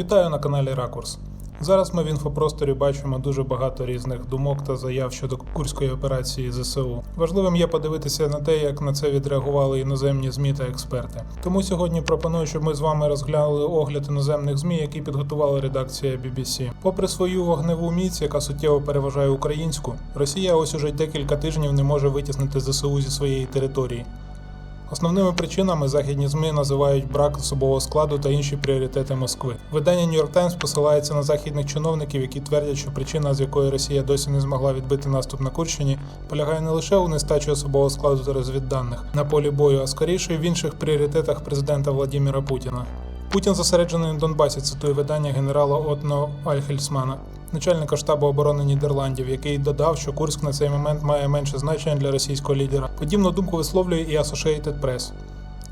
Вітаю на каналі Ракурс. Зараз ми в інфопросторі бачимо дуже багато різних думок та заяв щодо курської операції ЗСУ. Важливим є подивитися на те, як на це відреагували іноземні ЗМІ та експерти. Тому сьогодні пропоную, щоб ми з вами розглянули огляд іноземних ЗМІ, які підготувала редакція BBC. Попри свою вогневу міць, яка суттєво переважає українську, Росія ось уже декілька тижнів не може витіснити ЗСУ зі своєї території. Основними причинами західні ЗМІ називають брак особового складу та інші пріоритети Москви. Видання New York Times посилається на західних чиновників, які твердять, що причина, з якої Росія досі не змогла відбити наступ на Курщині, полягає не лише у нестачі особового складу та розвідданих на полі бою, а скоріше в інших пріоритетах президента Владіміра Путіна. Путін зосереджений на Донбасі, цитує видання генерала Отно Альхельсмана, начальника штабу оборони Нідерландів, який додав, що Курськ на цей момент має менше значення для російського лідера. Подібну думку висловлює і Associated Press.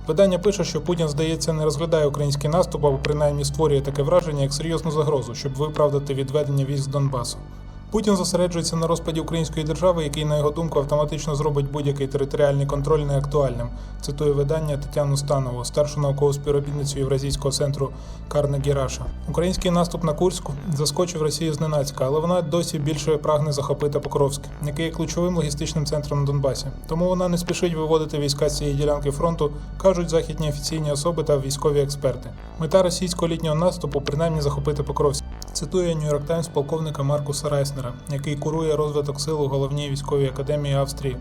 Видання пише, що Путін, здається, не розглядає український наступ, або принаймні створює таке враження як серйозну загрозу, щоб виправдати відведення військ з Донбасу. Путін зосереджується на розпаді української держави, який, на його думку, автоматично зробить будь-який територіальний контроль неактуальним. Цитує видання Тетяну Станову, старшу наукову співробітницю Євразійського центру Карнегі Раша. Український наступ на Курську заскочив Росію зненацька, але вона досі більше прагне захопити Покровськ, який є ключовим логістичним центром на Донбасі. Тому вона не спішить виводити війська з цієї ділянки фронту, кажуть західні офіційні особи та військові експерти. Мета російського літнього наступу принаймні захопити Покровськ. Цитує York Times полковника Маркуса Райснера, який курує розвиток сил у головній військовій академії Австрії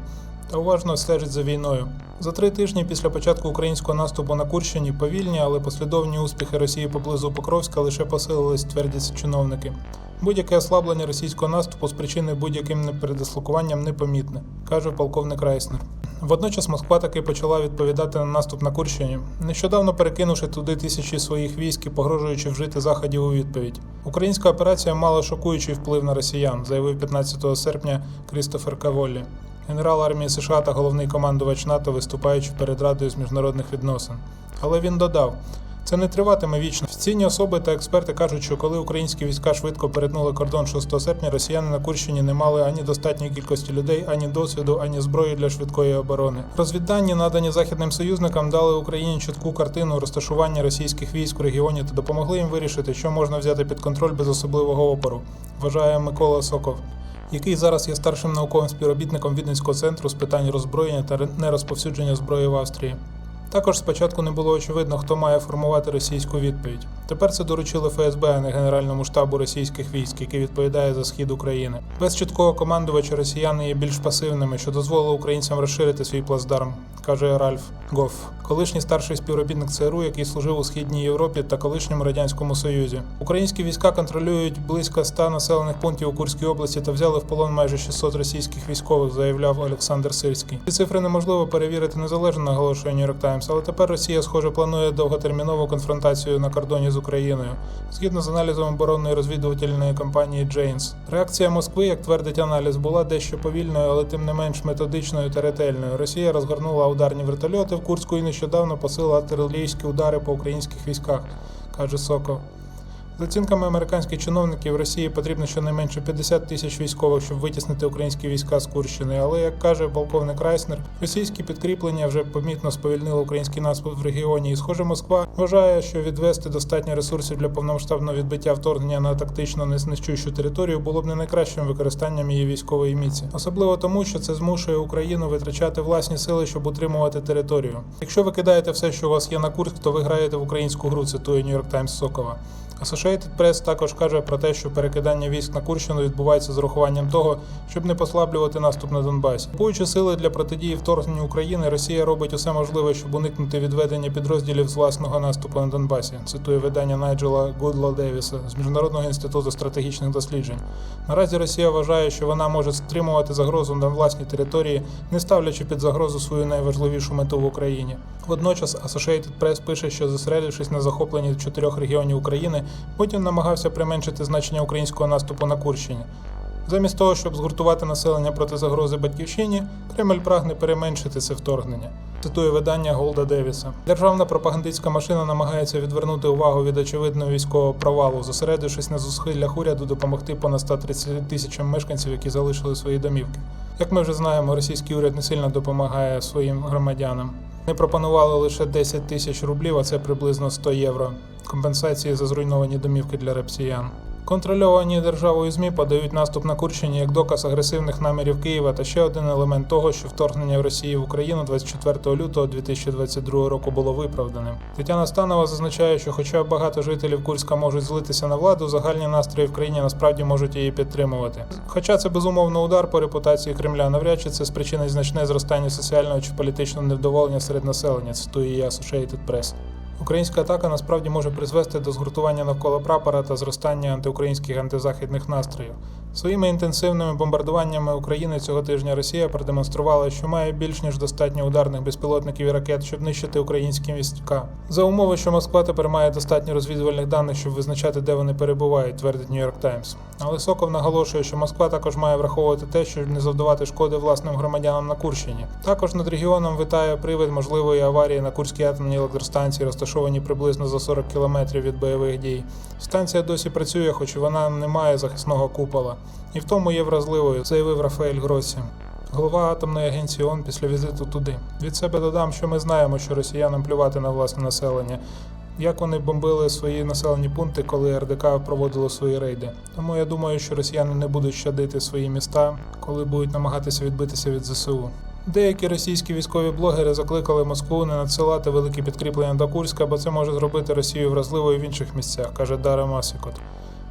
та уважно стежить за війною. За три тижні після початку українського наступу на Курщині повільні, але послідовні успіхи Росії поблизу Покровська лише посилились, твердять чиновники. Будь-яке ослаблення російського наступу з причини будь-яким непередислокуванням непомітне, каже полковник Райснер. Водночас Москва таки почала відповідати на наступ на Курщині, нещодавно перекинувши туди тисячі своїх військ і погрожуючи вжити заходів у відповідь. Українська операція мала шокуючий вплив на росіян, заявив 15 серпня Крістофер Каволлі, генерал армії США та головний командувач НАТО, виступаючи перед Радою з міжнародних відносин. Але він додав. Це не триватиме вічно. Офіційні особи та експерти кажуть, що коли українські війська швидко перетнули кордон 6 серпня, росіяни на Курщині не мали ані достатньої кількості людей, ані досвіду, ані зброї для швидкої оборони. Розвіддані, надані західним союзникам, дали Україні чітку картину розташування російських військ в регіоні та допомогли їм вирішити, що можна взяти під контроль без особливого опору. Вважає Микола Соков. Який зараз є старшим науковим співробітником Віденського центру з питань роззброєння та нерозповсюдження зброї в Австрії. Також спочатку не було очевидно, хто має формувати російську відповідь. Тепер це доручили ФСБ, а не Генеральному штабу російських військ, який відповідає за схід України. Без чіткого командувача росіяни є більш пасивними, що дозволило українцям розширити свій плацдарм, каже Ральф Гоф, колишній старший співробітник ЦРУ, який служив у східній Європі та колишньому радянському Союзі. Українські війська контролюють близько 100 населених пунктів у Курській області та взяли в полон майже 600 російських військових, заявляв Олександр Сирський. Ці цифри неможливо перевірити незалежно, наголошує New York Times, але тепер Росія, схоже, планує довготермінову конфронтацію на кордоні з Україною, згідно з аналізом оборонної розвідувальної компанії Джейнс. Реакція Москви, як твердить аналіз, була дещо повільною, але тим не менш методичною та ретельною. Росія розгорнула ударні вертольоти в Курську і нещодавно посила артилерійські удари по українських військах, каже Соков. За оцінками американських чиновників, Росії потрібно щонайменше 50 тисяч військових, щоб витіснити українські війська з Курщини. Але як каже полковник Райснер, російські підкріплення вже помітно сповільнили український наступ в регіоні. І, схоже, Москва вважає, що відвести достатньо ресурсів для повномасштабного відбиття вторгнення на тактично незнищущу територію було б не найкращим використанням її військової міці, особливо тому, що це змушує Україну витрачати власні сили, щоб утримувати територію. Якщо ви кидаєте все, що у вас є на Курськ, то ви граєте в українську гру. Цитує York Times Сокова. Associated Press також каже про те, що перекидання військ на Курщину відбувається з урахуванням того, щоб не послаблювати наступ на Донбасі. Купуючи сили для протидії вторгненню України, Росія робить усе можливе, щоб уникнути відведення підрозділів з власного наступу на Донбасі. Цитує видання Найджела Гудло Девіса з Міжнародного інституту стратегічних досліджень. Наразі Росія вважає, що вона може стримувати загрозу на власній території, не ставлячи під загрозу свою найважливішу мету в Україні. Водночас Associated Press пише, що зосередившись на захопленні чотирьох регіонів України, Путін намагався применшити значення українського наступу на Курщині. Замість того, щоб згуртувати населення проти загрози батьківщині, Кремль прагне переменшити це вторгнення. Цитує видання Голда Девіса. Державна пропагандистська машина намагається відвернути увагу від очевидного військового провалу, зосередившись на зусиллях уряду допомогти понад 130 тисячам мешканців, які залишили свої домівки. Як ми вже знаємо, російський уряд не сильно допомагає своїм громадянам. Вони пропонували лише 10 тисяч рублів, а це приблизно 100 євро. Компенсації за зруйновані домівки для репсіян. Контрольовані державою ЗМІ подають наступ на Курщині як доказ агресивних намірів Києва та ще один елемент того, що вторгнення Росії в Україну 24 лютого 2022 року було виправданим. Тетяна Станова зазначає, що хоча багато жителів Курська можуть злитися на владу, загальні настрої в країні насправді можуть її підтримувати. Хоча це безумовно удар по репутації Кремля, навряд чи це спричинить значне зростання соціального чи політичного невдоволення серед населення. Цитує її Associated Press. Українська атака насправді може призвести до згуртування навколо прапора та зростання антиукраїнських антизахідних настроїв. Своїми інтенсивними бомбардуваннями України цього тижня Росія продемонструвала, що має більш ніж достатньо ударних безпілотників і ракет, щоб нищити українські війська. За умови, що Москва тепер має достатньо розвідувальних даних, щоб визначати, де вони перебувають, твердить York Times. Але Соков наголошує, що Москва також має враховувати те, щоб не завдавати шкоди власним громадянам на Курщині. Також над регіоном витає привид можливої аварії на Курській атомній електростанції, розташованій приблизно за 40 кілометрів від бойових дій. Станція досі працює, хоч вона не має захисного купола. І в тому є вразливою, заявив Рафаель Гросі. Голова атомної агенції ООН після візиту туди. Від себе додам, що ми знаємо, що росіянам плювати на власне населення. Як вони бомбили свої населені пункти, коли РДК проводило свої рейди. Тому я думаю, що росіяни не будуть щадити свої міста, коли будуть намагатися відбитися від ЗСУ. Деякі російські військові блогери закликали Москву не надсилати великі підкріплення до Курська, бо це може зробити Росію вразливою в інших місцях, каже Дара Масікот.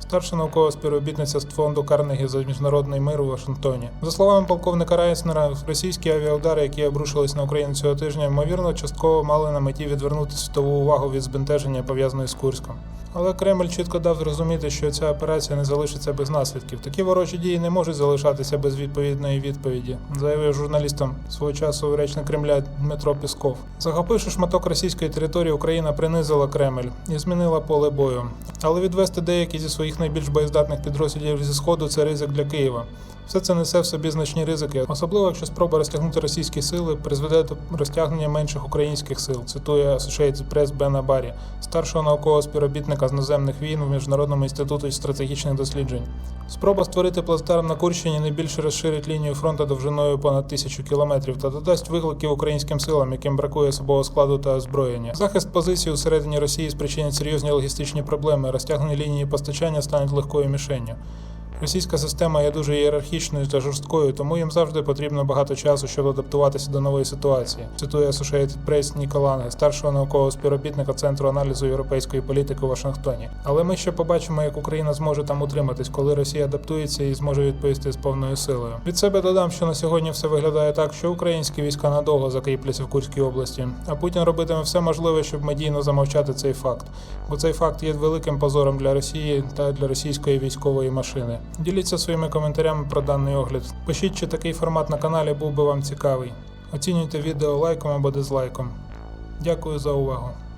Старша наукова співробітниця з фонду Карнегі за міжнародний мир у Вашингтоні. За словами полковника Райснера, російські авіаудари, які обрушились на Україну цього тижня, ймовірно, частково мали на меті відвернути світову увагу від збентеження пов'язаної з Курськом. Але Кремль чітко дав зрозуміти, що ця операція не залишиться без наслідків. Такі ворожі дії не можуть залишатися без відповідної відповіді, заявив журналістам свого часу речник Кремля Дмитро Пісков. Захопивши шматок російської території, Україна принизила Кремль і змінила поле бою. Але відвести деякі зі своїх найбільш боєздатних підрозділів зі сходу це ризик для Києва. Все це несе в собі значні ризики, особливо якщо спроба розтягнути російські сили призведе до розтягнення менших українських сил. Цитує Associated Press Бена Барі, старшого наукового співробітника з наземних війн в міжнародному інституті стратегічних досліджень. Спроба створити плацдарм на Курщині не більше розширить лінію фронту довжиною понад тисячу кілометрів та додасть викликів українським силам, яким бракує особового складу та озброєння. Захист позицій у середині Росії спричинить серйозні логістичні проблеми. Розтягнені лінії постачання стануть легкою мішенню. Російська система є дуже ієрархічною та жорсткою, тому їм завжди потрібно багато часу, щоб адаптуватися до нової ситуації. Цитує Associated Press Ніка Ланге, старшого наукового співробітника Центру аналізу європейської політики у Вашингтоні. Але ми ще побачимо, як Україна зможе там утриматись, коли Росія адаптується і зможе відповісти з повною силою. Від себе додам, що на сьогодні все виглядає так, що українські війська надовго закріпляться в Курській області, а Путін робитиме все можливе, щоб медійно замовчати цей факт, бо цей факт є великим позором для Росії та для російської військової машини. Діліться своїми коментарями про даний огляд. Пишіть, чи такий формат на каналі був би вам цікавий. Оцінюйте відео лайком або дизлайком. Дякую за увагу.